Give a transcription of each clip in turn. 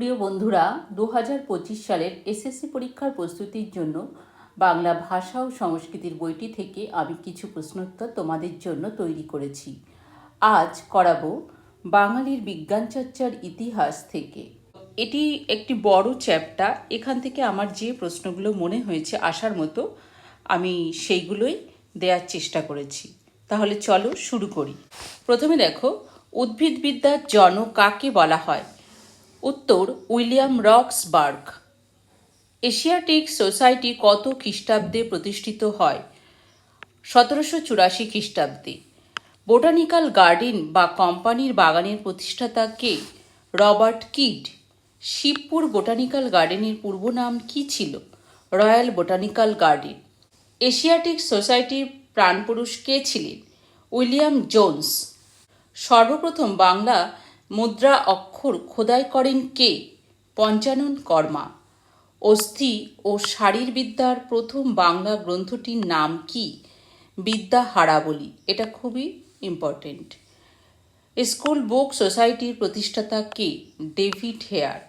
প্রিয় বন্ধুরা দু হাজার পঁচিশ সালের এসএসসি পরীক্ষার প্রস্তুতির জন্য বাংলা ভাষা ও সংস্কৃতির বইটি থেকে আমি কিছু প্রশ্নোত্তর তোমাদের জন্য তৈরি করেছি। আজ করাবো বাঙালির বিজ্ঞান চর্চার ইতিহাস থেকে। এটি একটি বড় চ্যাপ্টার, এখান থেকে আমার যে প্রশ্নগুলো মনে হয়েছে আসার মতো আমি সেইগুলোই দেওয়ার চেষ্টা করেছি। তাহলে চলো শুরু করি। প্রথমে দেখো, উদ্ভিদবিদ্যার জনক কাকে বলা হয়? উত্তর উইলিয়াম রক্সবার্গ। এশিয়াটিক সোসাইটি কত খ্রিস্টাব্দে প্রতিষ্ঠিত হয়? সতেরোশো চুরাশি খ্রিস্টাব্দে। বোটানিক্যাল গার্ডেন বা কোম্পানির বাগানের প্রতিষ্ঠাতা কে? Robert Kyd. শিবপুর বোটানিক্যাল গার্ডেনের পূর্ব নাম কী ছিল? Royal botanical garden. এশিয়াটিক সোসাইটির প্রাণপুরুষ কে ছিলেন? William Jones. সর্বপ্রথম বাংলা মুদ্রা অক্ষর খোদাই করেন কে? পঞ্চানন কর্মা। অস্থি ও শারীরবিদ্যার প্রথম বাংলা গ্রন্থটির নাম কি? বিদ্যা হারাবলি। এটা খুবই ইম্পর্টেন্ট স্কুল বুক সোসাইটির প্রতিষ্ঠাতা কে? David Hare.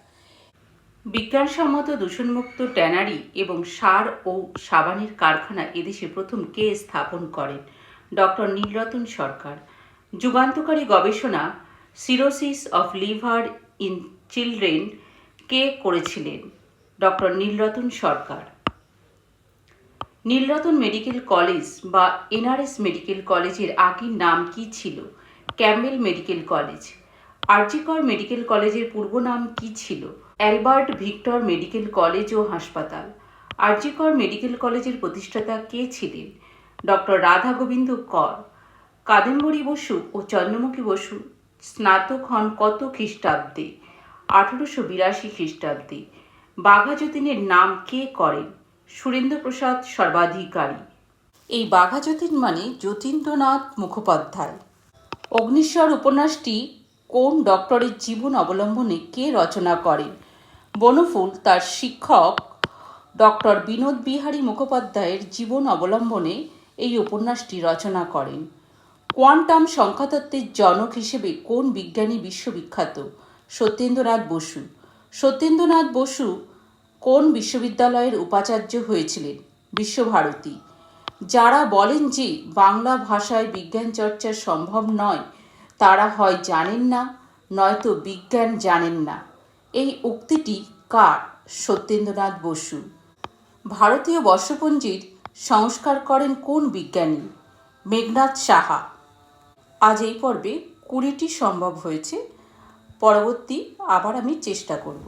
বিজ্ঞানসম্মত দূষণমুক্ত ট্যানারি এবং সার ও সাবানের কারখানা এদেশে প্রথম কে স্থাপন করেন? ডক্টর নীলরতন সরকার। যুগান্তকারী গবেষণা cirrhosis of liver in children কে করেছিলেন? Doctor Nilratan Sarkar. Nilratan medical college বা এনআরএস মেডিকেল কলেজের আগের নাম কি ছিল? Campbell medical college. RG Kar medical কলেজের পূর্ব নাম কি ছিল? অ্যালবার্ট ভিক্টর মেডিকেল কলেজ ও হাসপাতাল। আরজিকর মেডিকেল কলেজের প্রতিষ্ঠাতা কে ছিলেন? ডক্টর রাধা গোবিন্দ কর, কাদম্বরী বসু ও চন্দ্রমুখী বসু স্নাতক হন কত খ্রিস্টাব্দে? আঠেরোশো বিরাশি খ্রিস্টাব্দে। বাঘাযতীনের নাম কে করেন? সুরেন্দ্রপ্রসাদ সর্বাধিকারী। এই বাঘাযতীন মানে যতীন্দ্রনাথ মুখোপাধ্যায়। অগ্নিশ্বর উপন্যাসটি কোন ডক্টরের জীবন অবলম্বনে কে রচনা করেন? বনফুল তার শিক্ষক ডক্টর বিনোদ বিহারী মুখোপাধ্যায়ের জীবন অবলম্বনে এই উপন্যাসটি রচনা করেন। কোয়ান্টাম সংখ্যাতত্ত্বের জনক হিসেবে কোন বিজ্ঞানী বিশ্ববিখ্যাত? সত্যেন্দ্রনাথ বসু। সত্যেন্দ্রনাথ বসু কোন বিশ্ববিদ্যালয়ের উপাচার্য হয়েছিলেন? বিশ্বভারতী। যারা বলেন যে বাংলা ভাষায় বিজ্ঞান চর্চা সম্ভব নয়, তারা হয় জানেন না, নয়তো বিজ্ঞান জানেন না। এই উক্তিটি কার? সত্যেন্দ্রনাথ বসু। ভারতীয় বর্ষপঞ্জির সংস্কার করেন কোন বিজ্ঞানী? মেঘনাথ সাহা। আজ এই পর্বে কুড়িটি সম্ভব হয়েছে। পরবর্তী আবার আমি চেষ্টা করব।